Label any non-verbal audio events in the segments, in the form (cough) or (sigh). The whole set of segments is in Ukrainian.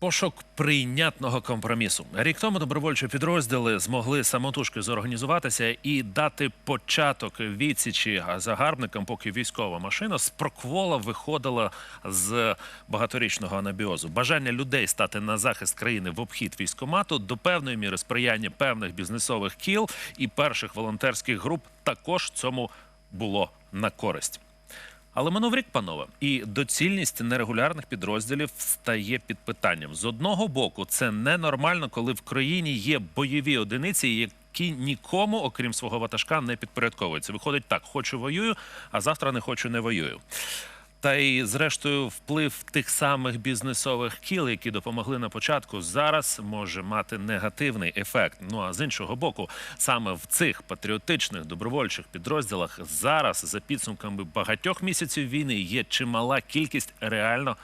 Пошук прийнятного компромісу. Рік тому добровольчі підрозділи змогли самотужки зорганізуватися і дати початок відсічі загарбникам, поки військова машина з проквола виходила з багаторічного анабіозу. Бажання людей стати на захист країни в обхід військомату до певної міри сприяння певних бізнесових кіл і перших волонтерських груп також цьому було на користь. Але минув рік, панове, і доцільність нерегулярних підрозділів стає під питанням. З одного боку, це ненормально, коли в країні є бойові одиниці, які нікому, окрім свого ватажка, не підпорядковуються. Виходить так: хочу воюю, а завтра не хочу, не воюю. Та й, зрештою, вплив тих самих бізнесових кіл, які допомогли на початку, зараз може мати негативний ефект. Ну а з іншого боку, саме в цих патріотичних добровольчих підрозділах зараз, за підсумками багатьох місяців війни, є чимала кількість реально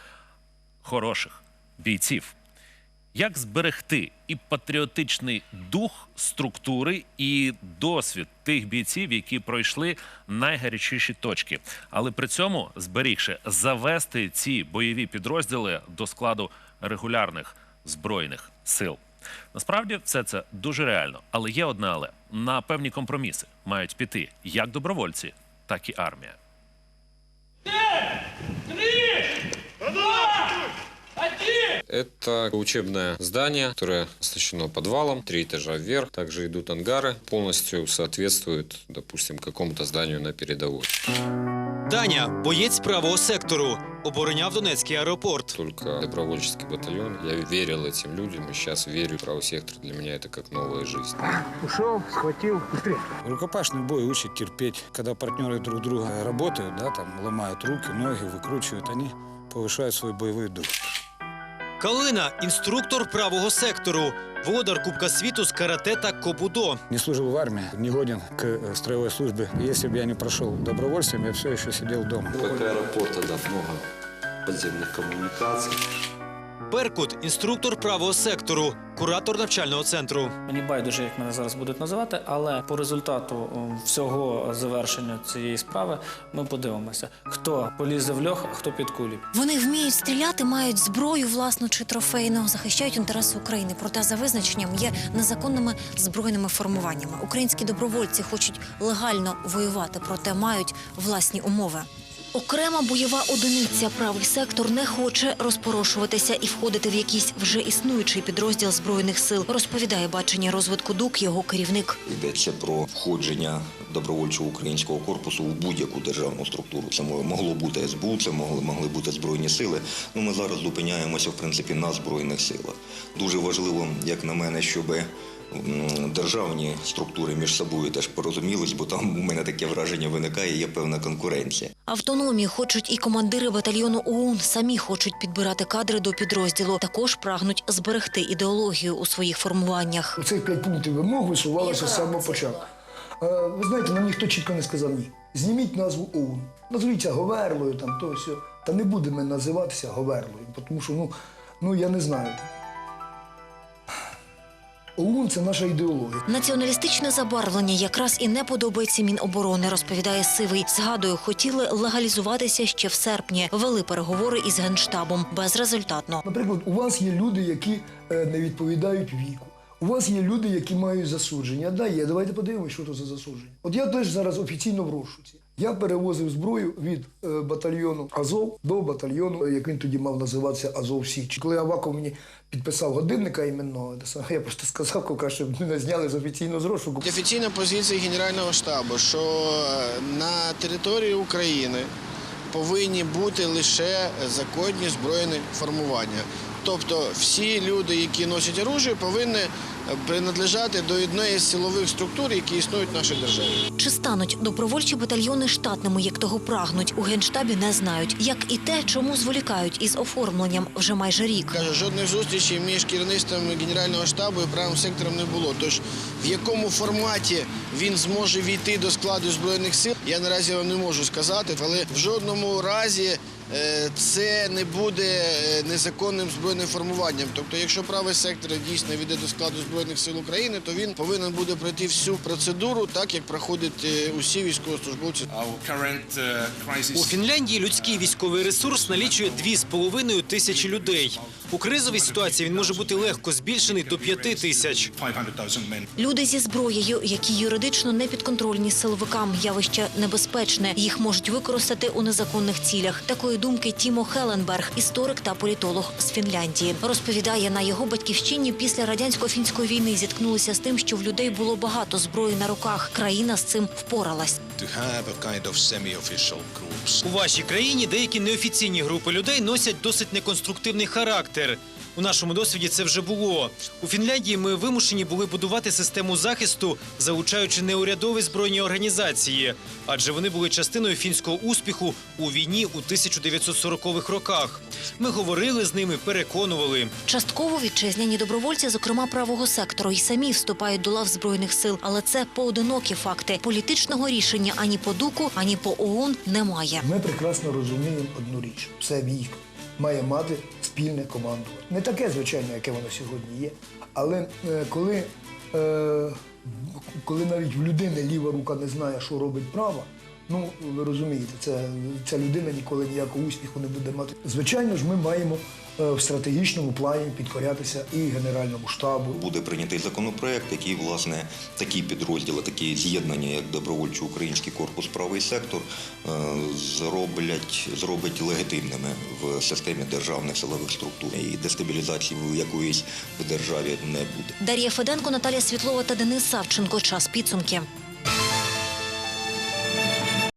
хороших бійців. Як зберегти і патріотичний дух структури, і досвід тих бійців, які пройшли найгарячіші точки, але при цьому зберігши завести ці бойові підрозділи до складу регулярних збройних сил? Насправді все це дуже реально, але є одне але на певні компроміси мають піти як добровольці, так і армія. Это учебное здание, которое оснащено подвалом, три этажа вверх. Также идут ангары, полностью соответствует, допустим, какому-то зданию на передовой. Даня, боєць правого сектору, обороняв Донецький аеропорт. Только добровольческий батальон. Я верил этим людям, и сейчас верю. Правый сектор для меня это как новая жизнь. Ушел, схватил, быстрее. Рукопашный бой учит терпеть. Когда партнеры друг друга работают, да, там ломают руки, ноги, выкручивают, они повышают свой боевой дух. Калина інструктор правого сектору, володар Кубка світу з карате та кобудо. Не служил в армии, не годен к э, строевой службе. Если бы я не прошел добровольцем, я все еще сидел дома. Вокруг аэропорта да, много подземных коммуникаций. Беркут інструктор правого сектору, куратор навчального центру. Мені байдуже, як мене зараз будуть називати, але по результату всього завершення цієї справи ми подивимося, хто полізе в льох, хто під кулі. Вони вміють стріляти, мають зброю власну чи трофейну, захищають інтереси України. Проте за визначенням є незаконними збройними формуваннями. Українські добровольці хочуть легально воювати, проте мають власні умови. Окрема бойова одиниця правий сектор не хоче розпорошуватися і входити в якийсь вже існуючий підрозділ збройних сил. Розповідає бачення розвитку ДУК його керівник. Йдеться про входження добровольчого українського корпусу в будь-яку державну структуру. Це могло бути СБУ, це могли, могли бути збройні сили. Ну ми зараз зупиняємося в принципі на збройних силах. Дуже важливо, як на мене, щоб державні структури між собою теж порозумілись, бо там у мене таке враження виникає, є певна конкуренція. Автономії хочуть і командири батальйону ОУН. Самі хочуть підбирати кадри до підрозділу. Також прагнуть зберегти ідеологію у своїх формуваннях. Оцих п'ять пунктів вимог висувалося з самого початку. Е, Ви знаєте, нам ніхто чітко не сказав ні. Зніміть назву ОУН. Назвіться Говерлою, там то все. Та не будемо називатися Говерлою, тому що ну, ну я не знаю. ОУН це наша ідеологія. Націоналістичне забарвлення якраз і не подобається Міноборони, розповідає Сивий. Згадую, хотіли легалізуватися ще в серпні. Вели переговори із генштабом безрезультатно. Наприклад, у вас є люди, які е, не відповідають віку. У вас є люди, які мають засудження. Да, є. Давайте подивимося, що це за засудження. От я теж зараз офіційно в розшуці. Я перевозив зброю від е, батальйону Азов до батальйону, як він тоді мав називатися Азов Січ. Коли Аваков мені підписав годинника іменного, я просто сказав, щоб (laughs) мене зняли з офіційного з розшуку. Офіційна позиція Генерального штабу, що е, на території України повинні бути лише законні збройні формування. Тобто всі люди, які носять оружие, повинні принадлежати до однієї з силових структур, які існують в нашій державі. Чи стануть добровольчі батальйони штатними, як того прагнуть, у генштабі не знають. Як і те, чому зволікають із оформленням вже майже рік. Каже, жодної зустрічі між керівництвом Генерального штабу і правим сектором не було. Тож в якому форматі він зможе війти до складу збройних сил, я наразі вам не можу сказати, але в жодному разі це не буде е, незаконним збройним формуванням. Тобто, якщо правий сектор дійсно війде до складу Збройних сил України, то він повинен буде пройти всю процедуру, так як проходять е, усі військовослужбовці. У Фінляндії людський військовий ресурс налічує 2,5 тисячі людей. У кризовій ситуації він може бути легко збільшений до 5 тисяч. Люди зі зброєю, які юридично не підконтрольні силовикам, явище небезпечне. Їх можуть використати у незаконних цілях. Такої думки Тімо Хеленберг, історик та політолог з Фінляндії, розповідає на його батьківщині після радянсько-фінської війни зіткнулися з тим, що в людей було багато зброї на руках. Країна з цим впоралась. У вашій країні деякі неофіційні групи людей носять досить неконструктивний характер. У нашому досвіді це вже було. У Фінляндії ми вимушені були будувати систему захисту, залучаючи неурядові збройні організації, адже вони були частиною фінського успіху у війні у 1940-х роках. Ми говорили з ними, переконували. Частково вітчизняні добровольці, зокрема правого сектору, і самі вступають до лав збройних сил, але це поодинокі факти. Політичного рішення ані по дуку, ані по ООН немає. Ми прекрасно розуміємо одну річ: все військо має мати спільне командування. Не таке, звичайно, яке воно сьогодні є. Але е, коли, е, коли навіть в людини ліва рука не знає, що робить права, ну ви розумієте, це, ця людина ніколи ніякого успіху не буде мати. Звичайно ж, ми маємо в стратегічному плані підкорятися і Генеральному штабу, Буде прийнятий законопроект, який, власне, такі підрозділи, такі з'єднання, як добровольчий український корпус правий сектор, е, зроблять, зробить легітимними в системі державних силових структур. І дестабілізації якоїсь в державі не буде. Дар'я Феденко, Наталія Світлова та Денис Савченко. Час підсумки.